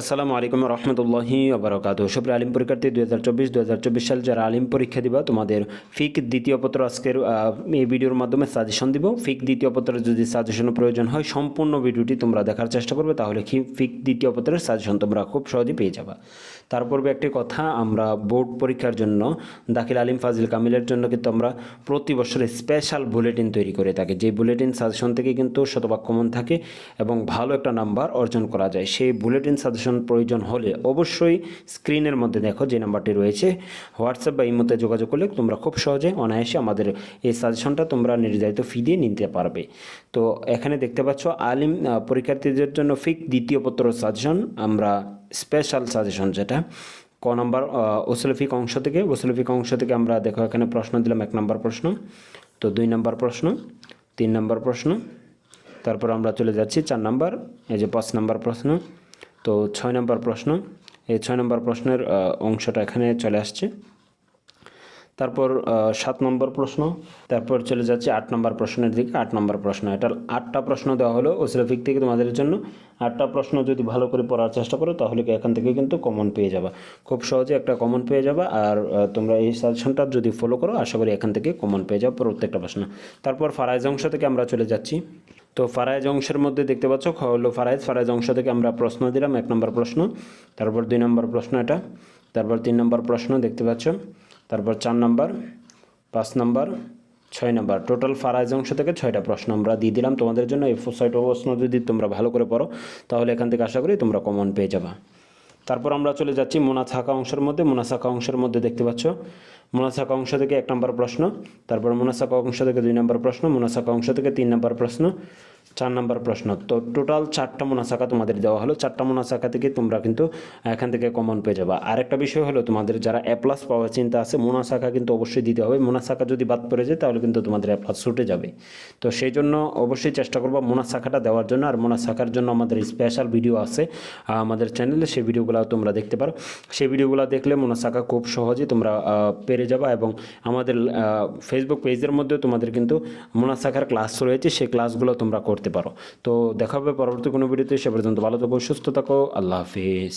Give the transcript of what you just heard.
আসসালামু আলাইকুম রহমতুল্লাহি আবরকাত সুপ্রিয় আলিম পরীক্ষার্থী দু হাজার চব্বিশ দু হাজার চব্বিশ সাল যারা আলিম পরীক্ষা দিবা, তোমাদের ফিক দ্বিতীয় পত্র আজকের এই ভিডিওর মাধ্যমে সাজেশন দিব। ফিক দ্বিতীয় পত্রের যদি সাজেশনের প্রয়োজন হয়, সম্পূর্ণ ভিডিওটি তোমরা দেখার চেষ্টা করবে, তাহলে ফিক দ্বিতীয় পত্রের সাজেশন তোমরা খুব সহজে পেয়ে যাবা। তার পূর্বে একটি কথা, আমরা বোর্ড পরীক্ষার জন্য, দাখিল আলিম ফাজিল কামিলের জন্য কিন্তু আমরা প্রতি বছর স্পেশাল বুলেটিন তৈরি করে থাকি। যে বুলেটিন সাজেশন থেকে কিন্তু শতভাগ থাকে এবং ভালো একটা নাম্বার অর্জন করা যায়। সেই বুলেটিন সাজেশন প্রয়োজন হলে অবশ্যই স্ক্রিনের মধ্যে দেখো যে নাম্বারটি রয়েছে। হোয়াটসঅ্যাপ বা ইমোতে যোগাযোগ করলে তোমরা খুব সহজে অনায়াসে আমাদের এই সাজেশনটা তোমরা নির্ধারিত ফি দিয়ে নিতে পারবে। তো এখানে দেখতে পাচ্ছ, আলিম পরীক্ষার্থীদের জন্য ফিক দ্বিতীয় পত্র সাজেশন আমরা স্পেশাল সাজেশন যেটা, ক নম্বর ওসলফিক অংশ থেকে ওসলফিক অংশ থেকে আমরা দেখো এখানে প্রশ্ন দিলাম, এক নম্বর প্রশ্ন। তো দুই নম্বর প্রশ্ন, তিন নম্বর প্রশ্ন, তারপর আমরা চলে যাচ্ছি চার নম্বর, এই যে পাঁচ নম্বর প্রশ্ন। তো ছয় নম্বর প্রশ্ন, এই ছয় নম্বর প্রশ্নের অংশটা এখানে চলে আসছে। তারপর সাত নম্বর প্রশ্ন, তারপর চলে যাচ্ছে আট নম্বর প্রশ্নের দিকে, আট নম্বর প্রশ্ন। এটা আটটা প্রশ্ন দেওয়া হলো ওসিরাফিক থেকে তোমাদের জন্য। আটটা প্রশ্ন যদি ভালো করে পড়ার চেষ্টা করো, তাহলে এখান থেকে কিন্তু কমন পেয়ে যাবা। খুব সহজে একটা কমন পেয়ে যাবা, আর তোমরা এই সাজেশনটা যদি ফলো করো, আশা করি এখান থেকে কমন পেয়ে যাবে প্রত্যেকটা প্রশ্ন। তারপর ফারাইজ অংশ থেকে আমরা চলে যাচ্ছি। তো ফারাইজ অংশের মধ্যে দেখতে পাচ্ছ হলো ফারাইজ। ফারাইজ অংশ থেকে আমরা প্রশ্ন দিলাম, এক নম্বর প্রশ্ন, তারপর দুই নম্বর প্রশ্ন এটা। তারপর তিন নম্বর প্রশ্ন দেখতে পাচ্ছ। তারপর চার নম্বর, পাঁচ নম্বর, ছয় নম্বর। টোটাল ফারাইজ অংশ থেকে ছয়টা প্রশ্ন আমরা দিয়ে দিলাম। তোমাদের জন্য এই ছয়টা প্রশ্ন যদি তোমরা ভালো করে পড়ো, তাহলে এখান থেকে আশা করি তোমরা কমন পেয়ে যাবা। তারপর আমরা চলে যাচ্ছি মোনাথাকা অংশের মধ্যে। মোনাসাকা অংশের মধ্যে দেখতে পাচ্ছ মোনাসাকা অংশ থেকে এক নম্বর প্রশ্ন, তারপর মোনাসাকা অংশ থেকে দুই নম্বর প্রশ্ন মোনাসাকা অংশ থেকে তিন নম্বর প্রশ্ন চার নম্বর প্রশ্ন। তো টোটাল চারটা মোনাসাকা তোমাদের দেওয়া হলো। চারটা মোনাসাকা থেকে তোমরা কিন্তু এখান থেকে কমন পেয়ে যাবা। আরেকটা বিষয় হলো, তোমাদের যারা এ প্লাস পাওয়ার চিন্তা আছে মোনাসাকা কিন্তু অবশ্যই দিতে হবে। মোনাসাকা যদি বাদ পড়ে যায়, তাহলে কিন্তু তোমাদের এ প্লাস ছুটে যাবে। তো সেই জন্য অবশ্যই চেষ্টা করব মোনাসাকাটা দেওয়ার জন্য। আর মোনাসাকার জন্য আমাদের স্পেশাল ভিডিও আছে আমাদের চ্যানেলে সেই ভিডিওগুলো তোমরা দেখতে পারো। সেই ভিডিওগুলো দেখলে মোনাসাকা খুব সহজে তোমরা পেরে যাবা এবং আমাদের ফেসবুক পেজের মধ্যেও তোমাদের কিন্তু মোনাসাকার ক্লাস রয়েছে। সেই ক্লাসগুলো তোমরা করতে পারো। তো দেখা হবে পরবর্তী কোনো ভিডিওতে, সে পর্যন্ত ভালো থাকো, সুস্থ থাকো, আল্লাহ হাফিজ।